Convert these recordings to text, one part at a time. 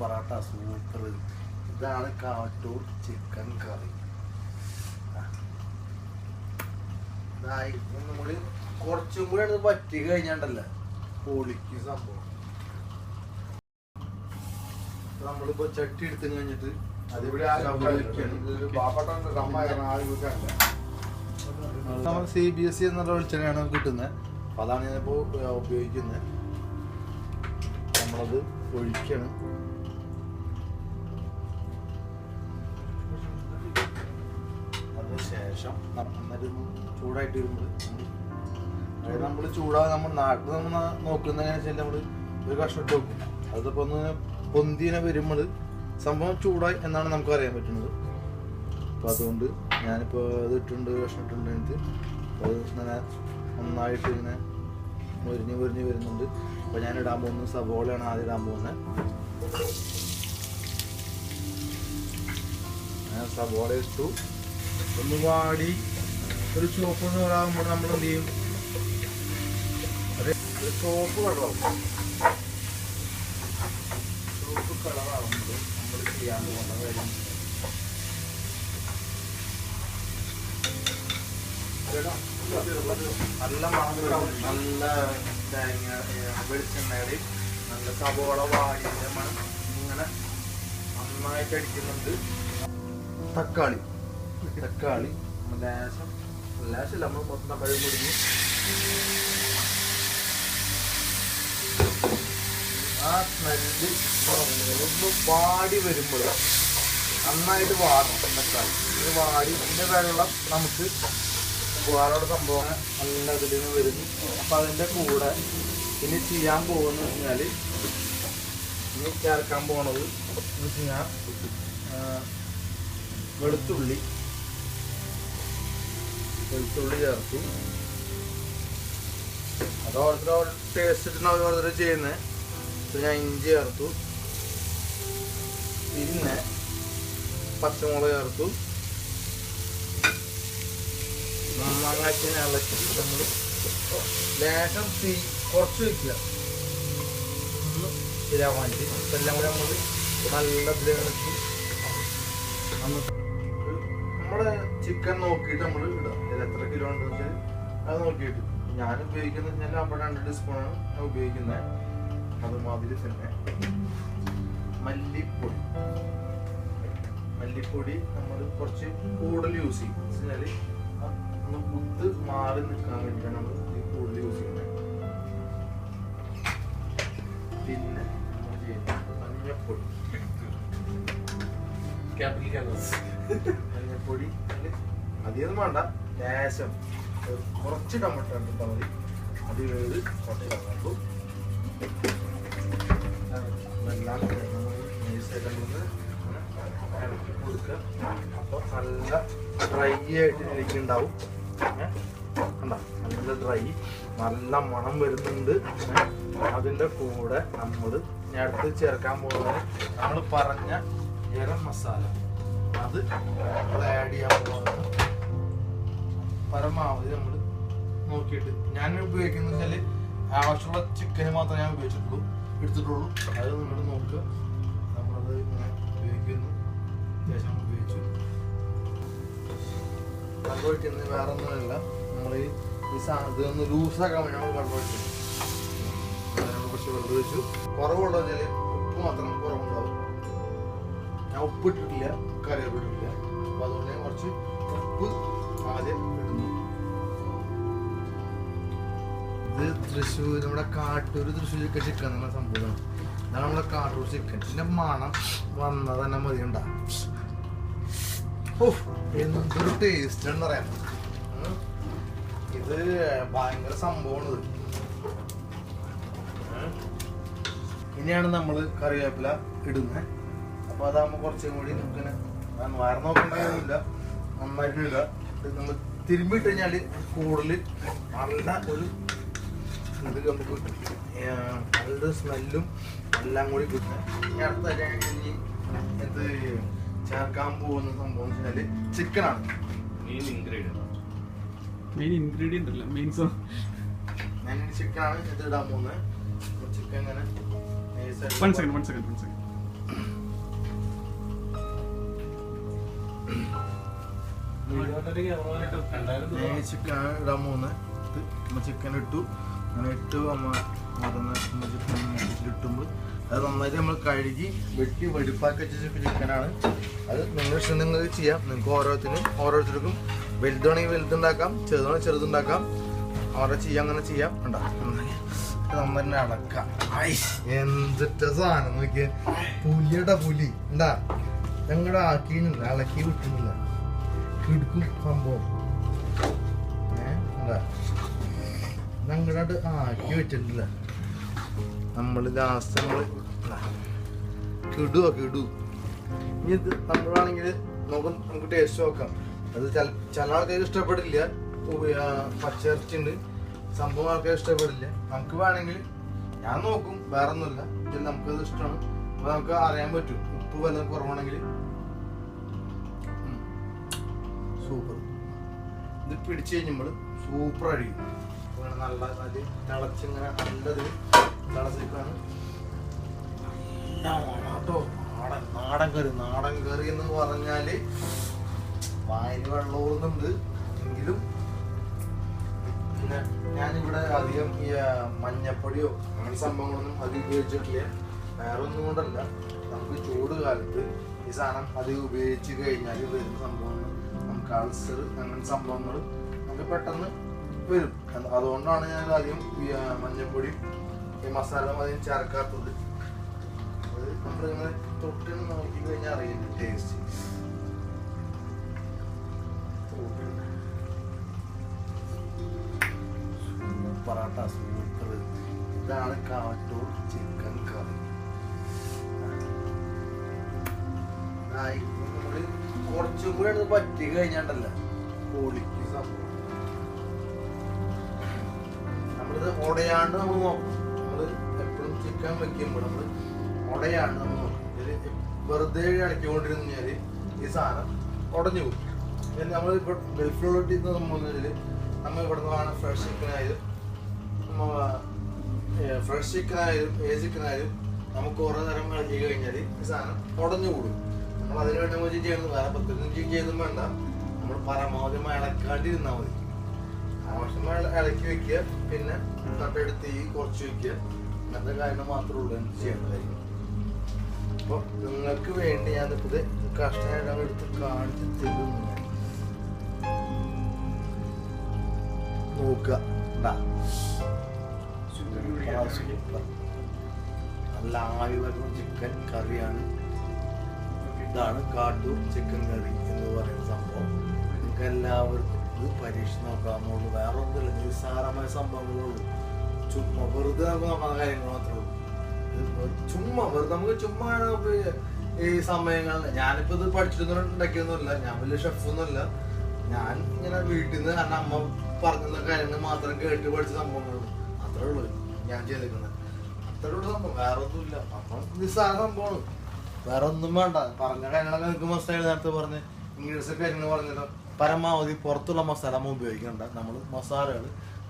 സൂപ്പറാട്ടാ super ഇതാണ് Kattoor chicken കറി കൂടി കുറച്ചും കൂടി അത് പറ്റി കഴിഞ്ഞാണ്ടല്ല? പൊളിക്ക് സംഭവം. നമ്മളിപ്പോ ചട്ടി എടുത്തു കഴിഞ്ഞിട്ട് അതിവിടെ നമ്മൾ സി ബി എസ് സി എന്നുള്ള വെളിച്ചെണ്ണയാണ് കിട്ടുന്നത് അപ്പോൾ അതാണ് ഞാനിപ്പോൾ ഉപയോഗിക്കുന്നത് നമ്മളത് ഒഴിക്കണം. അതിനുശേഷം നന്നായിട്ട് ചൂടായിട്ട് വരുമ്പോൾ അതായത് നമ്മൾ ചൂടാ നമ്മൾ നാട്ടിൽ നമ്മൾ നോക്കുന്ന വെച്ചാൽ നമ്മൾ ഒരു കഷ്ണം ഇട്ട് വെക്കും അതിപ്പോൾ ഒന്ന് പൊന്തിനെ വരുമ്പോൾ സംഭവം ചൂടായി എന്നാണ് നമുക്ക് അറിയാൻ പറ്റുന്നത്. അപ്പോൾ അതുകൊണ്ട് ഞാനിപ്പോൾ അത് ഇട്ടുണ്ട് കഷ്ണം ഇട്ടുണ്ട് എനിക്ക്. അത് ഇങ്ങനെ നന്നായിട്ട് ഇങ്ങനെ മുരിഞ്ഞ് മുരിഞ്ഞ് വരുന്നുണ്ട്. അപ്പോൾ ഞാൻ ഇടാൻ പോകുന്നത് സവോളയാണ് ആദ്യം ഇടാൻ പോകുന്നത്. ഞാൻ സവോള ഇട്ടു. ഒന്ന് വാടി. ഒരു ചുവപ്പ് നിറാകുമ്പോൾ നമ്മൾ എന്ത് ചെയ്യും? ഒരു ചുവപ്പ് കളറാകും ചുവപ്പ് കളറാകുമ്പോൾ നമ്മൾ ചെയ്യാൻ പോകുന്ന കാര്യം. നല്ല മണം നല്ല തേങ്ങ വെളിച്ചെണ്ണയുടെ നല്ല സവോള വാടിന്റെ മണം ഇങ്ങനെ നന്നായിട്ട് അടിക്കുന്നുണ്ട്. തക്കാളി. തക്കാളി ലേശം ലേശമില്ല നമ്മൾ മൊത്തം കഴിവ് കൊടുക്കും ആ സ്മെല്ല് ഒന്ന് വാടി വരുമ്പോൾ നന്നായിട്ട് വാടണം തക്കാളി. ഇത് വാടി ഇതിന്റെ വെള്ളം നമുക്ക് വേറൊരു സംഭവം നല്ല ഇതിൽ നിന്ന് വരുന്നു. അപ്പം അതിന്റെ കൂടെ ഇനി ചെയ്യാൻ പോകുന്നത് കഴിഞ്ഞാൽ ഇനി ചേർക്കാൻ പോണത് എന്ന് വെച്ച് കഴിഞ്ഞാൽ വെളുത്തുള്ളി വെളുത്തുള്ളി ചേർത്തു അത് ഓരോരുത്തർ ടേസ്റ്റ് ഇട്ടുണ്ടാവും ഓരോരുത്തർ ചെയ്യുന്നത് ഇപ്പം ഞാൻ ഇഞ്ചി ചേർത്തു. പിന്നെ പച്ചമുളക് ചേർത്തു. നന്നാക്കി ഇളക്കി നമ്മൾ ലേശം തീ കുറച്ച് ഒന്ന് ശരിയാവാൻ വേണ്ടി കൂടെ നമ്മൾ നല്ല ഇതിലേക്ക് നമ്മുടെ ചിക്കൻ നോക്കിയിട്ട് നമ്മൾ ഇടുക. എത്ര കിലോ ഉണ്ടെന്ന് വെച്ചാൽ അത് നോക്കിയിട്ട് ഞാൻ ഉപയോഗിക്കുന്നത് വെച്ചാൽ അവിടെ രണ്ട് സ്പൂണാണ് ഞാൻ ഉപയോഗിക്കുന്നത് അതുമാതിരി തന്നെ. മല്ലിപ്പൊടി. മല്ലിപ്പൊടി നമ്മൾ കുറച്ച് കൂടുതൽ യൂസ് ചെയ്യും. വെച്ചാൽ ഒന്ന് കുത്ത് മാറി നിൽക്കാൻ വേണ്ടിയിട്ടാണ് നമ്മൾ കൂടുതൽ യൂസ് ചെയ്യുന്നത് പിന്നെ നമ്മൾ ചെയ്യുന്നത് മഞ്ഞപ്പൊടി. മഞ്ഞപ്പൊടി. അധികം വേണ്ട. ലേശം കുറച്ച് ടൊമാറ്റോ ഇട്ടാൽ മതി അത് വേത് കുറച്ച് ടൊമാറ്റോ എല്ലാം നല്ല ഡ്രൈ ആയിട്ട് ഇരിക്കുന്നുണ്ടാവും. കണ്ട? നല്ല ഡ്രൈ നല്ല മണം വരുന്നുണ്ട്. അതിന്റെ കൂടെ നമ്മൾ അടുത്ത് ചേർക്കാൻ പോകുന്നത് നമ്മൾ പറഞ്ഞ ഗരം മസാല. അത് നമ്മൾ ആഡ് ചെയ്യാൻ പോകുന്നത് പരമാവധി നമ്മൾ നോക്കിയിട്ട്. ഞാൻ ഉപയോഗിക്കുന്നത് വെച്ചാൽ ആവശ്യമുള്ള ചിക്കന് മാത്രമേ ഞാൻ ഉപയോഗിച്ചിട്ടുള്ളൂ. എടുത്തിട്ടുള്ളൂ. അത് നിങ്ങൾ നോക്കുക. നമ്മളത് ഇങ്ങനെ ഉപയോഗിക്കുന്നു. അത്യാവശ്യം ഉപയോഗിച്ചു. ഒഴിക്കുന്നത് വേറെ ഒന്നുമല്ല. നമ്മൾ ഈ സാധനം ഇതൊന്ന് ലൂസാക്കാൻ വേണ്ടി നമ്മൾ നമ്മൾ കുറച്ച് വെള്ളം ഒഴിച്ചു. ഉപ്പ് മാത്രം കുറവുണ്ടാവും. ഞാൻ ഉപ്പിട്ടിട്ടില്ല കറി ഉപ്പിട്ടിട്ടില്ല ഇട്ടിട്ടില്ല. അപ്പോൾ അതുകൊണ്ട് കുറച്ച് ഉപ്പ് ഇത് തൃശ്ശൂർ നമ്മുടെ കാട്ടൂർ തൃശ്ശൂർ ചിക്കൻ ചിക്കൻ എന്ന സംഭവമാണ് ഇതാണ് നമ്മുടെ കാട്ടൂർ ചിക്കൻ പിന്നെ മണം വന്നത് തന്നെ മതി ഉണ്ടാ ഓ എന്തൊരു ടേസ്റ്റ് എന്ന് പറയാം ഇത് ഭയങ്കര സംഭവമാണ് ഇത് ഇനിയാണ് നമ്മൾ കറിവേപ്പില ഇടുന്നത്. അപ്പൊ അതാകുമ്പോൾ കുറച്ചും കൂടി നമുക്കിങ്ങനെ വയർ നോക്കേണ്ടതൊന്നുമില്ല നന്നായിട്ട് ഇടുക. ഇത് നമ്മൾ തിരുമ്പിട്ട് കഴിഞ്ഞാൽ കൂടുതൽ നല്ല ഒരു ഇത് നമുക്ക് നല്ല സ്മെല്ലും എല്ലാം കൂടി കിട്ടും. ഇനി അടുത്ത ഇത് എന്ത് ചേർക്കാൻ പോകുന്ന സംഭവം എന്ന് വെച്ചാൽ ചിക്കനാണ് മെയിൻ ഇൻഗ്രീഡിയന്റ് മെയിൻ ഇൻഗ്രീഡിയന്റ് അല്ല മെയിൻ സോ ഞാൻ ചിക്കനാണ് ഇത് ഇടാൻ പോകുന്നത്. ചിക്കൻ ഇങ്ങനെ one second one second one second chicken ഇടാൻ പോകുന്നത് നമ്മൾ ചിക്കൻ ഇട്ടു. അങ്ങനെ ഇട്ട് അമ്മ നമ്മൾ ചിക്കൻ ഇട്ടുമ്പോൾ അത് നന്നായിട്ട് നമ്മൾ കഴുകി വെട്ടി വെടിപ്പാക്കി വെച്ച ചിക്കനാണ് അത് നിങ്ങൾ ഇഷ്ടം നിങ്ങൾക്ക് ചെയ്യാം. നിങ്ങൾക്ക് ഓരോരുത്തരും ഓരോരുത്തർക്കും വലുതാണെങ്കിൽ വലുതുണ്ടാക്കാം ചെറുതാണെങ്കിൽ ചെറുതുണ്ടാക്കാം. അവരെ ചെയ്യാം അങ്ങനെ ചെയ്യാം. ഉണ്ടാക്കാം നമ്മൾ തന്നെ അടക്കാം. എന്തിട്ട സാധനം നോക്കിയേ. പുലിയുടെ പുലി. ഉണ്ടാ ഞങ്ങളുടെ ആക്കിയില്ല അളക്കി വിട്ടിട്ടില്ല. കിടക്കും സംഭവം. ഞങ്ങളുടെ ആക്കി വെച്ചിട്ടില്ല. നമ്മൾ ലാസ്റ്റ് നമ്മൾ കിടുവോ കിടു ഇനി ഇത് നമ്മളാണെങ്കിൽ നമുക്ക് നമുക്ക് ടേസ്റ്റ് നോക്കാം. അത് ചില ആൾക്കാർക്ക് ഇഷ്ടപ്പെടില്ല. പച്ചിറച്ചിണ്ട് സംഭവം ആൾക്കാർ ഇഷ്ടപ്പെടില്ല. നമുക്ക് വേണമെങ്കിൽ ഞാൻ നോക്കും. വേറെ ഒന്നുമില്ല ഇതിൽ നമുക്കത് ഇഷ്ടമാണ്. അപ്പോൾ നമുക്ക് അറിയാൻ പറ്റും. ഉപ്പ് വല്ലതും കുറവാണെങ്കിൽ സൂപ്പർ. ഇത് പിടിച്ചു നമ്മൾ സൂപ്പർ അടിക്കും. നല്ല അത് തിളച്ചിങ്ങനെ നല്ലത് തിളച്ചിക്കാണ് നല്ല മണാട്ടോ നാടൻ നാടൻ കറി. നാടൻ കറി എന്ന് പറഞ്ഞാൽ വായിൽ വെള്ളമൊന്നുണ്ട് എങ്കിലും പിന്നെ ഞാനിവിടെ അധികം ഈ മഞ്ഞപ്പൊടിയോ അങ്ങനെ സംഭവങ്ങളൊന്നും അധികം ഉപയോഗിച്ചിട്ടില്ല. വേറെ ഒന്നും കൊണ്ടല്ല. നമുക്ക് ചൂട് കാലത്ത് ഈ സാധനം അധികം ഉപയോഗിച്ച് കഴിഞ്ഞാൽ വരുന്ന സംഭവങ്ങൾ നമുക്ക് അൾസർ അങ്ങനെ സംഭവങ്ങൾ നമുക്ക് പെട്ടെന്ന് വരും. അതുകൊണ്ടാണ് ഞാൻ ആദ്യം മഞ്ഞപ്പൊടി ഈ മസാല അധികം ചേർക്കാത്തത്. അത് നമ്മളിങ്ങനെ തൊട്ട് നോക്കി കഴിഞ്ഞാൽ അറിയില്ല ടേസ്റ്റ് പൊറാട്ട സൂപ്പർ. ഇതാണ് കാട്ടൂർ ചിക്കൻ കറി ആയി, കുറച്ചും കൂടെ എടുത്ത് പറ്റി കഴിഞ്ഞാണ്ടല്ല സംഭവം. നമ്മളിത് നമ്മൾ നോക്കും. നമ്മൾ എപ്പോഴും ചിക്കൻ വെക്കുമ്പോൾ നമ്മൾ ഉടയാണ്ട് നമ്മൾ നോക്കും. വെറുതെ ഇളക്കിക്കൊണ്ടിരുന്നു കഴിഞ്ഞാൽ ഈ സാധനം ഉടഞ്ഞു പോകും പിന്നെ നമ്മൾ ഇപ്പോൾ ഗൾഫിലോട്ട് സംഭവം നമ്മൾ ഇവിടെ നിന്നാണ് ഫ്രഷ് ചിക്കൻ ആയാലും ഫ്രഷ് ചിക്കൻ ആയാലും ഏ ചിക്കൻ ആയാലും നമുക്ക് ഓരോ നേരം ഇളക്കി കഴിഞ്ഞാൽ ഈ സാധനം ഉടഞ്ഞു കൂടും. നമ്മൾ അതിന് വേണ്ടി നമ്മൾ ചെയ്യുന്നത് വേറെ പ്രത്യേകിച്ച് ചെയ്യുന്നതും വേണ്ട. നമ്മൾ പരമാവധി ഇളക്കാണ്ടിരുന്നാൽ മതി. ആവശ്യമായ ഇളക്കി വെക്കുക പിന്നെ തട്ടെടുത്ത് ഈ കുറച്ച് വെക്കുക. അങ്ങനത്തെ കാര്യങ്ങൾ മാത്രമേ ഉള്ളൂ എന്ത് ചെയ്യേണ്ട കാര്യം. അപ്പോൾ നിങ്ങൾക്ക് വേണ്ടി ഞാനിപ്പോൾ ഇത് എടുത്ത് കാണിച്ച് തരുന്നു. ഞാൻ. നോക്കുക. ഇതാ. ആ, സൂപ്പർ. നല്ല ആവി വരുന്ന ചിക്കൻ കറിയാണ്. ഇതാണ് കാട്ടൂർ ചിക്കൻ കറി എന്ന് പറയുന്ന സംഭവം. നിങ്ങൾക്ക് എല്ലാവർക്കും ഇത് പരീക്ഷിച്ച് നോക്കാവുന്നുള്ളൂ വേറെ ഒന്നുമില്ല നിസ്സാരമായ സംഭവങ്ങളുള്ളൂ ചുമ്മാ വെറുതെ നമുക്ക് നമ്മുടെ കാര്യങ്ങൾ മാത്രമേ ഉള്ളൂ. ചുമ്മാ വെറുതെ നമുക്ക് ചുമ്മാ ഈ സമയങ്ങളിൽ ഞാനിപ്പോ ഇത് പഠിച്ചിട്ടൊന്നും ഉണ്ടാക്കിയൊന്നുമില്ല. ഞാൻ വലിയ ഷെഫൊന്നുമില്ല ഞാൻ ഇങ്ങനെ വീട്ടിൽ നിന്ന് കാരണം അമ്മ പറഞ്ഞ കാര്യങ്ങൾ മാത്രം കേട്ട് പഠിച്ച സംഭവങ്ങളുള്ളൂ അത്രേ ഉള്ളൂ ഞാൻ ചെയ്തേക്കുന്നത് അത്രേ ഉള്ളൂ സംഭവം. വേറെ ഒന്നുമില്ല അപ്പം നിസ്സാര സംഭവമാണ്. വേറെ ഒന്നും വേണ്ട. പറഞ്ഞ മസാല നേരത്തെ പറഞ്ഞ്. ഇംഗ്ലീഷ് കാര്യങ്ങൾ പറഞ്ഞല്ലോ പരമാവധി പുറത്തുള്ള മസാല നമ്മൾ ഉപയോഗിക്കണ്ട. നമ്മൾ മസാലകൾ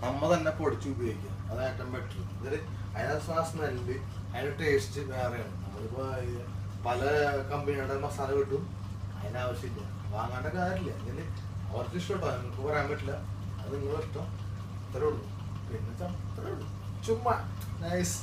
നമ്മ തന്നെ പൊടിച്ച് ഉപയോഗിക്കുക അതാണ് ഏറ്റവും ബെറ്റർ ഇതിൽ അതിന് സ്മെല്ല് അതിന്റെ ടേസ്റ്റ് വേറെയാണ്. നമ്മളിപ്പോ ഈ പല കമ്പനിയുടെ മസാല കിട്ടും. അതിനാവശ്യമില്ല വാങ്ങേണ്ട കാര്യമില്ല. ഇതിന് അവർക്ക് ഇഷ്ടപ്പെട്ടോ നിങ്ങൾക്ക് പറയാൻ പറ്റില്ല. അത് നിങ്ങളുടെ ഇഷ്ടം. അത്രേ ഉള്ളൂ. പിന്നെ അത്രേ ഉള്ളൂ. ചുമ്മാ. നൈസ്